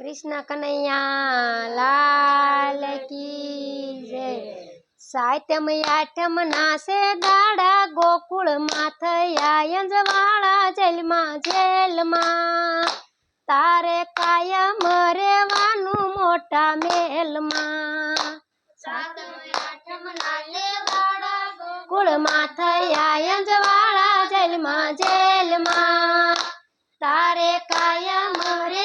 કૃષ્ણ કનૈયા લાલ કી જય. સાતમ આઠમ નાસે દાડા ગોકુળમાં થયા યંજવાળા જેલમાં જેલમાં. તારે કાયમ રેવાનું મોટા મેલમાં. ગોકુળમાં થયા યંજવાળા જેલમાં જેલમાં. તારે કાયમ રેવાનું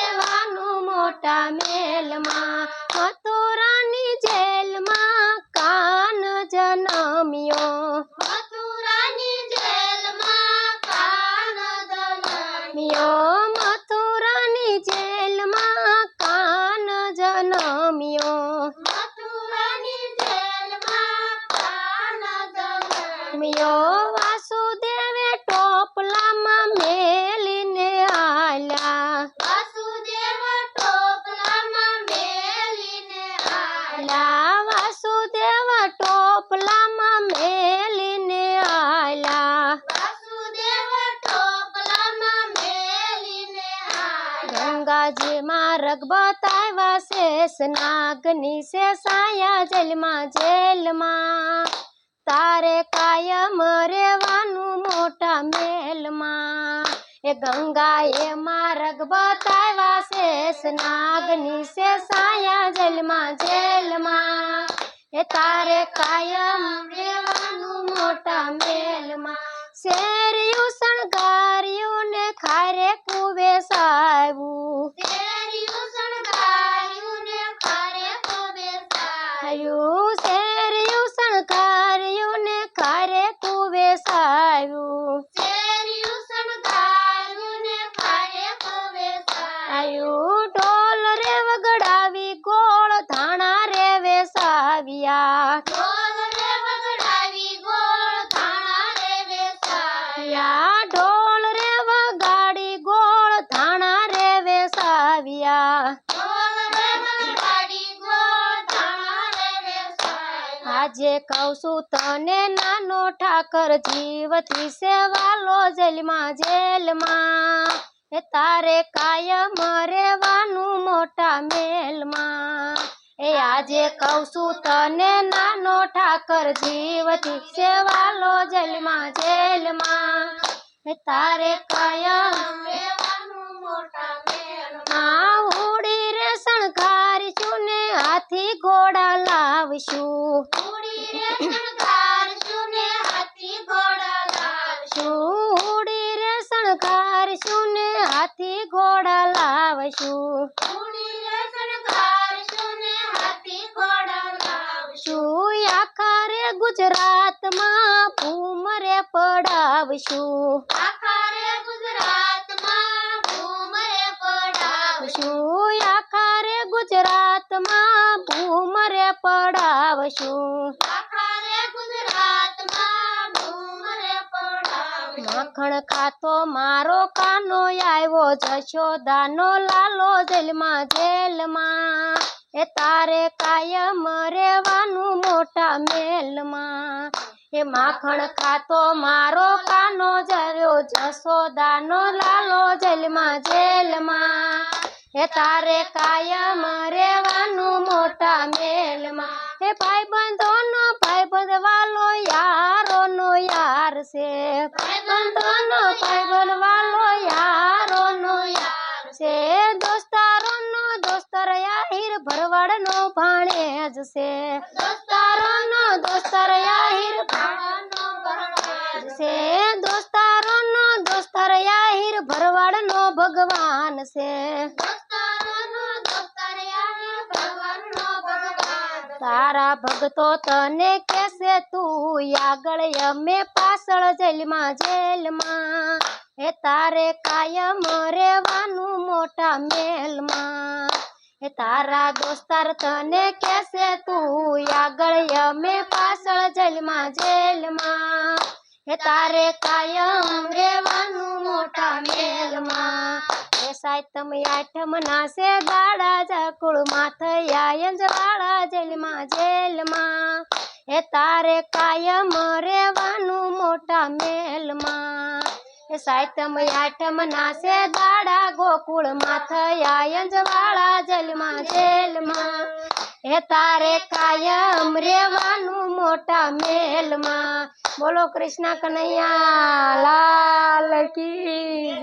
મોટા મેલમાં મથુરાની જેલમાં કાન જન્મ્યો. મથુરાની જેલમાં કાન જન્મ્યો. મથુરાની જેલમાં કાન જન્મ્યો. મથુરાની જેલમાં કાન જનમ્યો. આલ્યા ગંગાજીમાં બતાવ્યા શેષ નાગની શેષાયા જેલમાં જેલમાં. તારે કાયમ રેવાનું મોટા મેલમાં. એ ગંગા એમાં રગબત આવ્યા શેષ નાગની શેષાયા જેલમાં જેલમાં. એ તારે કાયમ રેવાનું મોટા મેલમાં. શેરિયું શણગાર્યું ને ખારે કુવે સાવું શેરિયું શણગાર્યું ને ખારે કુવે સાયું શેરિયું શણગાર્યું ને ખારે કુવે સાયું આજે કહું છું તને, નાનો ઠાકર, જીવથી સેવાલો જેલમાં જેલમાં. એ તારે કાયમ રેવાનું મોટા મેલમાં. એ આજે કહું છું તને, નાનો ઠાકર, જીવથી સેવાલો જેલમાં જેલમાં. એ તારે કાયમ રેવાનું મોટા રે શણગારીશું ને હાથી ઘોડા લાવશું. ઉડી રે શણગારશું હાથી ઘોડા લાવશું ઉડી રે શણગારશું ને હાથી ઘોડા લાવશું ઉડી રે શણગારશું ને હાથી ઘોડા લાવશું આખા રે ગુજરાતમાં ભૂમરે પડાવશું? આખા રે ગુજરાતમાં પડાવશું. આખા રે ગુજરાતમાં ભૂમરે પડાવશું આખા રે ગુજરાતમાં ભૂમરે પડાવશું માખણ ખાતો મારો કાનો આવ્યો જશોદાનો લાલો જેલમાં જેલમાં. એ તારે કાયમ રેવાનું મોટા મેલમાં. એ માખણ ખાતો મારો કાનો જર્યો જશોદાનો લાલો જેલમાં જેલમાં. એ તારે કાયમ રેવાનું મોટા મેલમાં. એ ભાઈ બંધોનો વાલો બંધવા છે. ભાઈબંધોનો ભાઈબંધ વાલો યારોનો યાર છે. દોસ્તારોનો દોસ્તર યાહીર ભરવાડનો ભાણેજ છે. દોસ્તારોનો દોસ્તર ભરવાડ છે. દોસ્તારોનો દોસ્તર યાહીર ભરવાડનો ભગવાન છે. તારા ભગતો તને કેસે તું આગળ અમે પાછળ જેલમાં જેલમાં. એ તારે કાયમ રેવાનું મોટા મેલમાં. એ તારા દોસ્તાર તને કેસે તું આગળ અમે પાછળ જેલમાં જેલમાં. એ તારે કાયમ રેવાનું મોટા મેલમાં. એ સાતમ આઠમ નાસે દાડા જકુળમાં થયા યંજવાળા જેલમાં જેલમાં. એ તારે કાયમ રેવાનું મોટા મેલમાં. એ સાતમ આઠમ નાસે દાડા ગોકુળમાં થયા અંજવાળા જલમાં જેલમાં. હે તારે કાયમ રેવાનું મોટા મેલમાં. બોલો કૃષ્ણ કનૈયા, લાલ કી